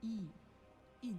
一，一。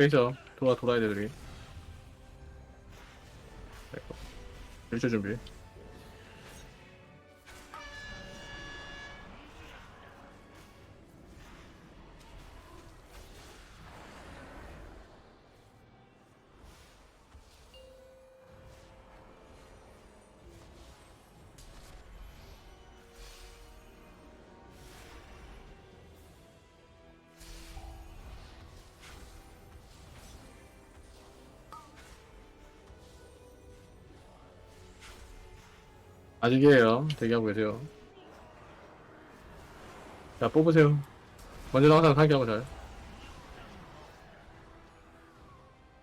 여기서 돌아 돌아야 돼 우리. 일조 준비. 아직이에요. 대기하고 계세요. 자, 뽑으세요. 먼저 항상 상기하고 잘.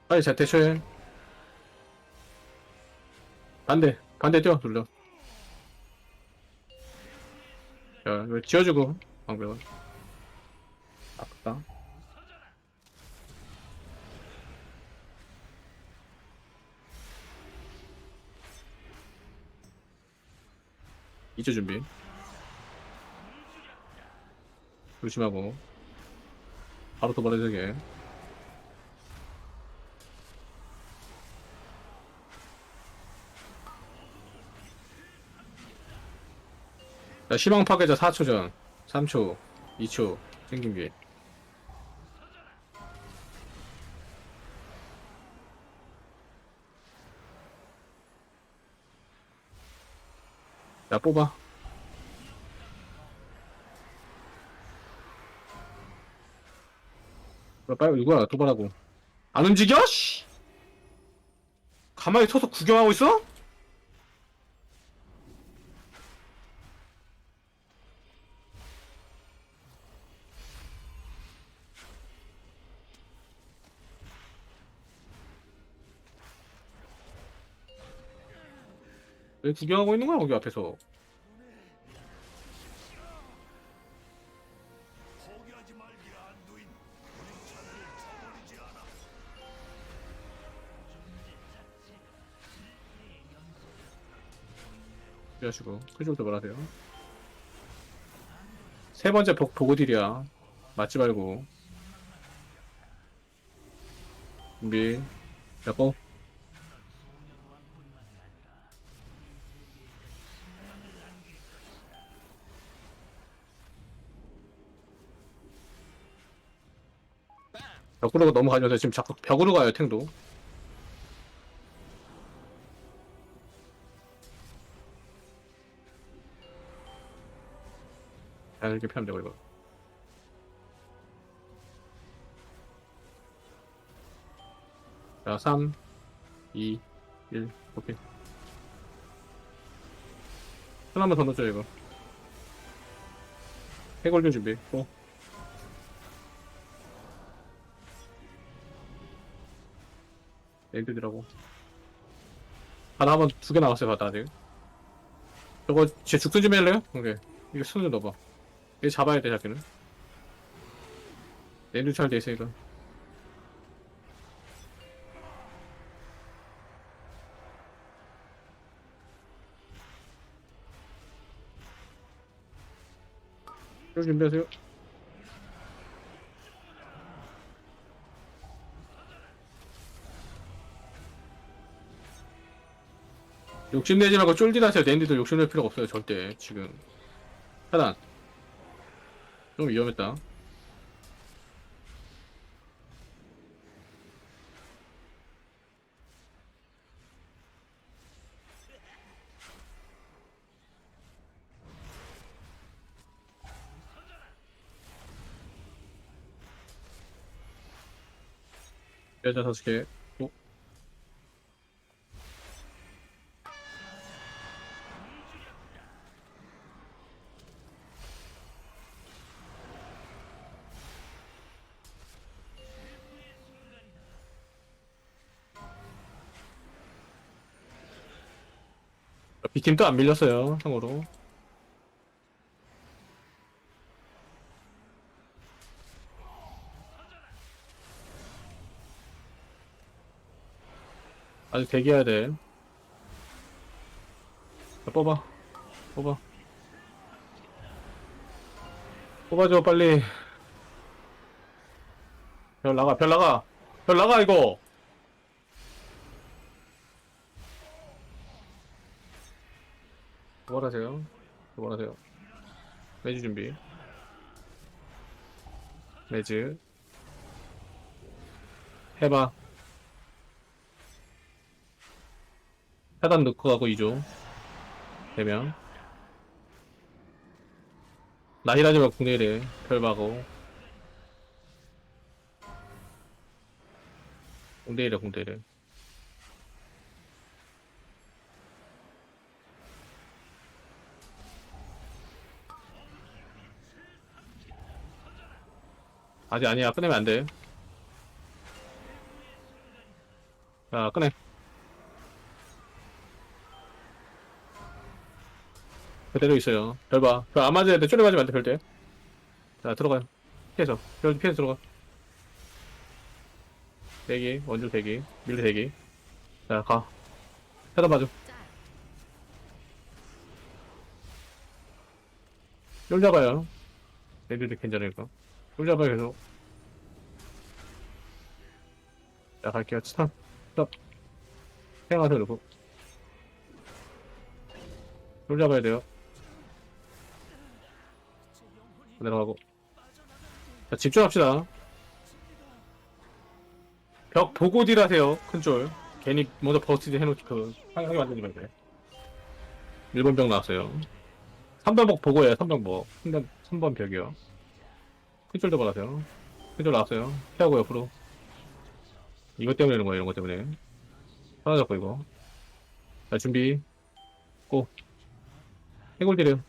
빨리 잘 대처해. 반대, 반대 뛰어, 눌러. 자, 이거 지어주고, 방벽을. 아깝다. 이조 준비. 조심하고. 바로 또 버려주게. 자, 희망 파괴자 4초 전. 3초. 2초. 생김기. 자, 뽑아. 왜 빨리 누구야 도발하고 안 움직여? 씨 가만히 서서 구경하고 있어? 왜 구경하고 있는 거야 거기 앞에서. 준비하시고. 크리로 도발하세요. 세 번째 복 보고 딜이야. 맞지 말고. 준비. 잡고 벽으로 넘어가면서 지금 자꾸 벽으로 가요 탱도. 자 이렇게 피하면 되고 이거. 자 3 2 1 오케이. 손 한번 더 넣어줘 이거. 해골 준비. 고 애들이라고. 바다 한번 두 개 나왔어요 바다 아직 저거 제 죽순 좀 할래요? 오케이. 이거 손좀 넣어봐. 이거 잡아야 돼 내뉴 잘돼 있어 이거 쭉 준비하세요 욕심내지 말고 쫄디나세요. 랜디도 욕심낼 필요가 없어요 절대. 지금. 하단. 좀 위험했다. 여자 개 이 팀 또 안 밀렸어요, 참고로. 아직 대기해야 돼. 자, 뽑아. 뽑아. 뽑아줘, 빨리. 별 나가, 별 나가! 별 나가, 이거! 그만하세요. 그만하세요. 매주 준비. 매즈. 해봐. 하단 넣고 가고 2조. 되면. 나힐하지 말고 국내일에 별바고. 공대일에 공대일에. 아직 아니야. 꺼내면 안 돼. 자, 꺼내. 그대로 있어요. 별 봐. 별안 맞아야 돼. 안 돼, 별대. 자, 들어가요. 피해서. 별 피해서 들어가. 대기, 원줄 대기, 밀리 대기. 자, 가. 해다 맞아. 쫄 잡아요. 내들이 괜찮으니까. 쫄 잡아요, 계속. 자, 갈게요. 스탑. 스탑. 태양하세요, 놓고. 쫄 잡아야 돼요. 내려가고. 자, 집중합시다. 벽 보고 딜하세요. 큰 쫄. 괜히 먼저 버스트 해놓기 그 상하게 만들지 말고. 1번 벽 나왔어요. 3번 벽 보고 해요. 3번 벽. 3번, 3번 벽이요. 큰 쫄도 받아세요. 큰쫄 나왔어요. 피하고 옆으로. 이것 때문에 이런 거예요. 이런 것 때문에. 잡고 이거. 자, 준비. 고. 해골 딜해요.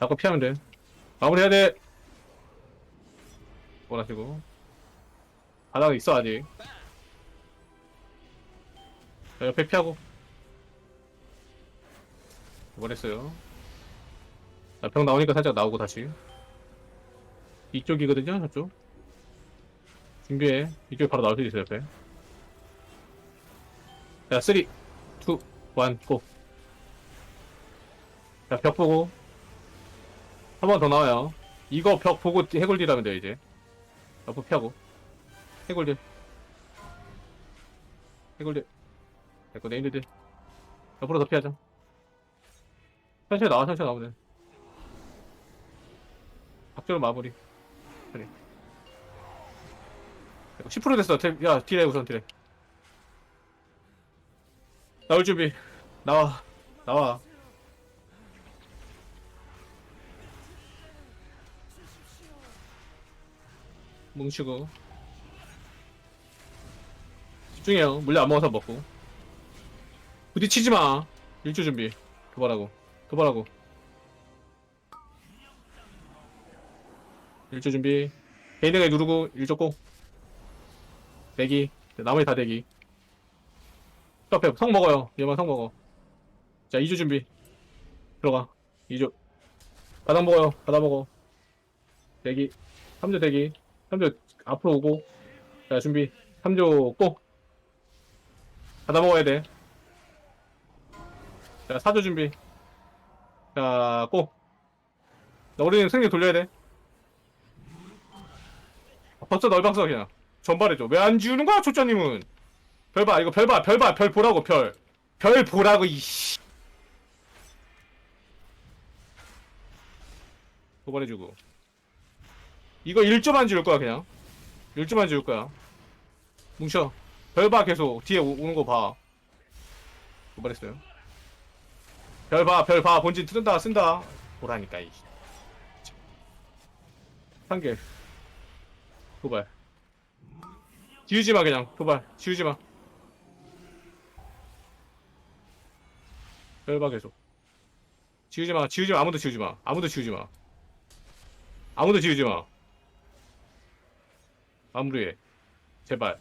자꾸 피하면 돼. 마무리해야 돼. 원하시고. 바닥에 있어, 아직. 자, 옆에 피하고. 원했어요. 자, 병 나오니까 살짝 나오고 다시. 이쪽이거든요, 저쪽. 준비해. 이쪽에 바로 나올 수 있어요, 옆에. 자, 3, 2, 1, 고. 자, 벽 보고. 한 번 더 나와요. 이거 벽 보고 해골딜 하면 돼요, 이제. 옆으로 피하고. 해골딜. 해골딜. 됐고, 네임드딜. 옆으로 더 피하자. 천천히 나와, 천천히 나오면 돼. 박정을 마무리. 그래. 10% 됐어. 텔- 야, 딜해, 우선 딜해. 나올 준비. 나와. 나와. 뭉치고 집중해요 물려 안 먹어서 먹고 부딪히지 마 일주 준비 도발하고 도발하고 일주 준비. 개인에게 누르고 일조 고. 대기. 나머지 다 대기. 옆에 성 먹어요. 얘만 성 먹어. 자 2주 준비. 들어가. 2주. 바닥 먹어요. 바닥 먹어. 대기. 3주 대기. 3조 앞으로 오고. 자 준비. 3조 꼭. 받아 먹어야 돼자 4조 준비. 자꼭. 우리는 승리 돌려야 돼 아, 벌써 널방서 그냥 전발해줘. 왜 안 지우는 거야 초짜님은? 별봐 이거 별봐 별봐 별 보라고 별. 별 보라고 이씨. 도발해주고. 이거 1조만 지울 거야 그냥. 1조만 지울 거야. 뭉쳐. 별봐 계속. 뒤에 오, 오는 거봐. 도발했어요. 별봐 별봐. 본진 뜬다 쓴다. 보라니까 이 한개 도발. 지우지 마 그냥. 도발. 지우지마. 별봐 계속. 지우지 마 지우지 마. 아무도 지우지 마. 아무도 지우지 마. 아무도 지우지 마. 마무리해. 제발.